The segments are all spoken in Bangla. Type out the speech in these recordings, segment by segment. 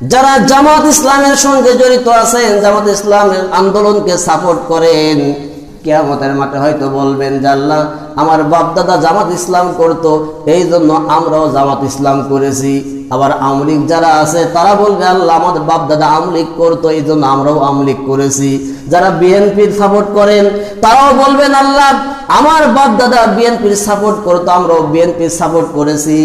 যারা জামাত ইসলামের সঙ্গে জড়িত আছেন, জামাত ইসলামের আন্দোলনকে সাপোর্ট করেন। কেয়ামতের মাঠে হয়তো বলবেন যে আমার বাপদাদা জামাত ইসলাম করতো এই জন্য আমরাও জামাত ইসলাম করেছি। আবার আমলিক যারা আছে, তারা বলবে, আল্লাহ, আমাদের বাপদাদা আমলিক করতো এই জন্য আমরাও আমলিক করেছি। যারা বিএনপির সাপোর্ট করেন, তারাও বলবেন, আল্লাহ, আমার বাপ দাদা বিএনপির সাপোর্ট করতো, আমরাও বিএনপির সাপোর্ট করেছি।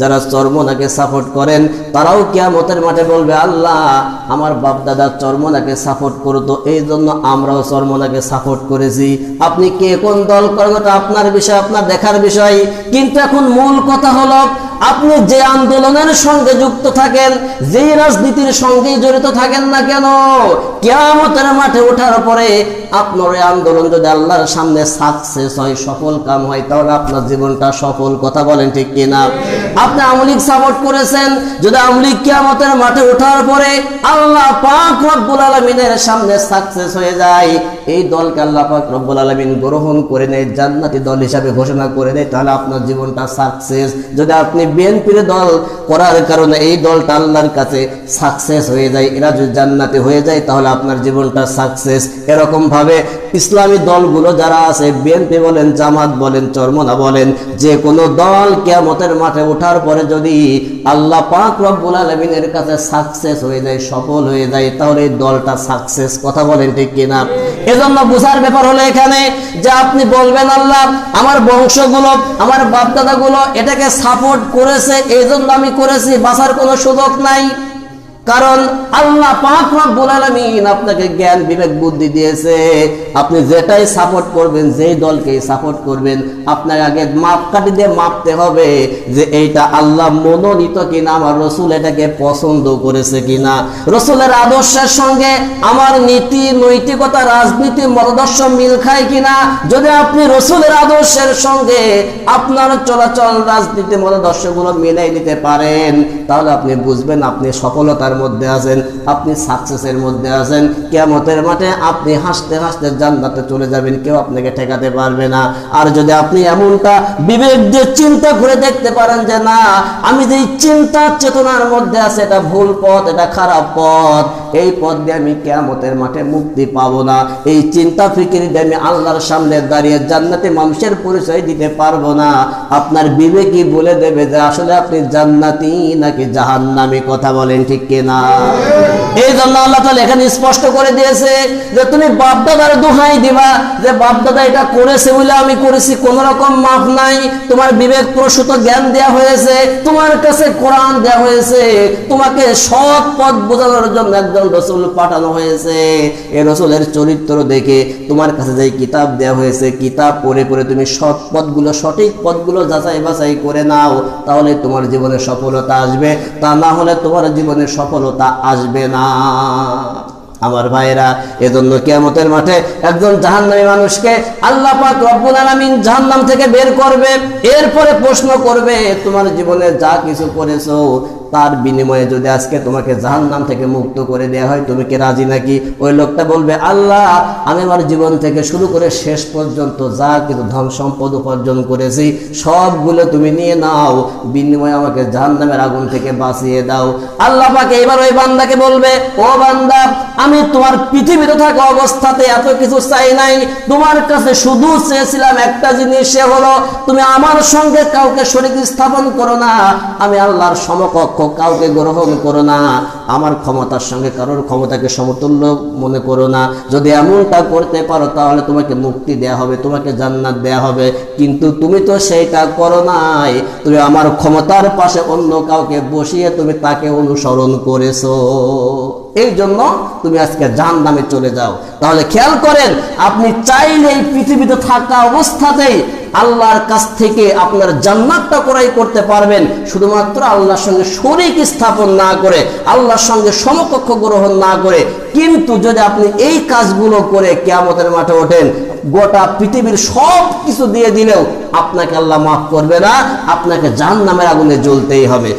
যারা চর্মনাকে সাপোর্ট করেন, তারাও কিয়ামতের মাঠে বলবে, আল্লাহ, আমার বাপ দাদা চর্মনাকে সাপোর্ট করতো এই জন্য আমরাও চর্মনাকে সাপোর্ট করেছি। আপনি কে কোন দল করেন, ওটা আপনার বিষয় আপনার দেখার বিষয়। কিন্তু এখন মূল কথা হলো আপনি যে আন্দোলনের সঙ্গে যুক্ত থাকেন যেই রাজনীতির সঙ্গে জড়িত থাকেন না কেন? কেয়ামতের মাঠে ওঠার পরে আপনার এই আন্দোলন যদি আল্লাহর সামনে সাকসেস হয়, সফল কাম হয়, তাহলে আপনার জীবনটা সফল। কথা বলেন ঠিক কিনা? আপনি আমলিক সাপোর্ট করেছেন, যদি আমলিক কেয়ামতের মাঠে ওঠার পরে আল্লাহ পাক রব্বুল আলমিনের সামনে সাকসেস হয়ে যায়, এই দলকে আল্লাহ পাক রব্বুল আলমিন গ্রহণ করে নেয়, জান্নাতি দল হিসাবে ঘোষণা করে নেয় তাহলে আপনার জীবনটা সাকসেস যদি আপনি বিএনপির দল করার কারণে এই দলটা আল্লাহর কাছে সাকসেস হয়ে যায়। এরা যদি জান্নাতি হয়ে যায়, তাহলে আপনার জীবনটা সাকসেস এরকম ভাবে ইসলামী দলগুলো যারা আছে, বিএনপি বলেন, জামাত বলেন, চরমনা বলেন, যে কোনো দল কেয়ামতের মাঠে ওঠার পরে যদি আল্লাহ পাক রব্বুল আলমিনের কাছে সাকসেস হয়ে যায়, সফল হয়ে যায়, তাহলে এই দলটা সাকসেস কথা বলেন ঠিক কিনা? এজন্য বোঝার ব্যাপার হলো এখানে যে আপনি বলবেন, আল্লাহ, আমার বংশগুলো, আমার বাপদাদাগুলো এটাকে সাপোর্ট করেছে এই জন্য আমি করেছি বাঁচার কোনো সুযোগ নাই। কারণ আল্লাহ পাক রব্বুল আলামিন আপনাকে জ্ঞান, বিবেক, বুদ্ধি দিয়েছে। আপনি যেটাই সাপোর্ট করবেন, যেই দলকেই সাপোর্ট করবেন, আপনাকে আগে মাপকাঠি দিয়ে মাপতে হবে যে এইটা আল্লাহ মনোনীত কিনা, আমার রসুল এটাকে পছন্দ করেছে কিনা। রসুলের আদর্শের সঙ্গে আমার নীতি, নৈতিকতা, রাজনীতি, মতাদর্শ মিল খায় কিনা? যদি আপনি রসুলের আদর্শের সঙ্গে আপনার চলাচল, রাজনীতি, মতাদর্শগুলো মিলাই নিতে পারেন, তাহলে আপনি বুঝবেন আপনি সফলতার মধ্যে আছেন, আপনি সাকসেসের মধ্যে আছেন কেমতের মাঠে আপনি হাসতে হাসতে জান্নাতে চলে যাবেন, কেউ আপনাকে ঠেকাতে পারবে না। আর যদি আপনি এমনটা বিবেক দিয়ে চিন্তা করে দেখতে পারেন যে, না, আমি যে চিন্তা চেতনার মধ্যে আছে, এটা ভুল পথ, এটা খারাপ পথ, এই পথ দিয়ে আমি কেয়ামতের মাঠে মুক্তি পাবো না। এই চিন্তা ফিকির দিয়ে আমি আল্লাহর সামনে দাঁড়িয়ে জান্নাতে মানুষের পরিচয় দিতে পারব না। আপনার বিবেকই বলে দেবে যে, আসলে আপনি জান্নাতি নাকি জাহান্নামী? কথা বলেন ঠিক কিনা? এই জন্য আল্লাহ তাআলা এখানে স্পষ্ট করে দিয়েছে যে তুমি বাপদাদার দোহাই দিবা, যে বাপদাদা এটা করেছে বলে আমি করেছি, কোন রকম মাপ নাই, তোমার বিবেক প্রসূত জ্ঞান দেয়া হয়েছে, তোমার কাছে কোরআন দেয়া হয়েছে, তোমাকে সৎ পথ বোঝানোর জন্য একজন রসুল পাঠানো হয়েছে। এই রসুলের চরিত্র দেখে তোমার কাছে যে কিতাব দেয়া হয়েছে, কিতাব পড়ে পড়ে তুমি সৎ পথগুলো, সঠিক পথগুলো যাচাই বাছাই করে নাও, তাহলে তোমার জীবনে সফলতা আসবে। তা না হলে তোমার জীবনে সফলতা আসবে না। আমার ভাইরা এজন্য কেয়ামতের মাঠে একজন জাহান্নামী মানুষকে আল্লাহ পাক রব্বুল আলামিন জাহান্নাম থেকে বের করবে, এরপরে প্রশ্ন করবে, তোমার জীবনে যা কিছু করেছ তার বিনিময়ে যদি আজকে তোমাকে জাহান্নাম থেকে মুক্ত করে দেওয়া হয়, তুমি কি রাজি নাকি? ওই লোকটা বলবে, আল্লাহ, আমি আমার জীবন থেকে শুরু করে শেষ পর্যন্ত যা কিছু ধন সম্পদ উপার্জন করেছি, সবগুলো তুমি নিয়ে নাও, বিনিময়ে আমাকে জাহান্নামের আগুন থেকে বাঁচিয়ে দাও। আল্লাহ পাকে এবার ওই বান্দাকে বলবে, ও বান্দা, আমি তোমার পৃথিবীতে থাকা অবস্থাতে এত কিছু চাই নাই, তোমার কাছে শুধু চেয়েছিলাম একটা জিনিস, সে হলো, তুমি আমার সঙ্গে কাউকে শরীর স্থাপন করো না, আমি আল্লাহর সমকক্ষ কাউকে গ্রহণ করো না। আমার ক্ষমতার সঙ্গে কারোর ক্ষমতাকে সমতুল্য মনে করো না। যদি এমনটা করতে পারো, তাহলে তোমাকে মুক্তি দেয়া হবে, তোমাকে জান্নাত দেয়া হবে। কিন্তু তুমি তো সেইটা করো নাই। তুমি আমার ক্ষমতার পাশে অন্য কাউকে বসিয়ে তুমি তাকে অনুসরণ করেছ। এই জন্য তুমি আজকে জান নামে চলে যাও। তাহলে খেয়াল করেন, আপনি চাইলে এই পৃথিবীতে থাকা অবস্থাতেই আল্লাহর কাছ থেকে আপনার জান্নাতটা করাই করতে পারবেন। শুধুমাত্র আল্লাহর সঙ্গে শরিক স্থাপন না করে, আল্লাহর সঙ্গে সমকক্ষ গ্রহণ না করে, কিন্তু যদি আপনি এই কাজগুলো করে কেয়ামতের মাঠে ওঠেন, গোটা পৃথিবীর সব কিছু দিয়ে দিলেও আপনাকে আল্লাহ মাফ করবে না, আপনাকে জাহান্নামের আগুনে জ্বলতেই হবে।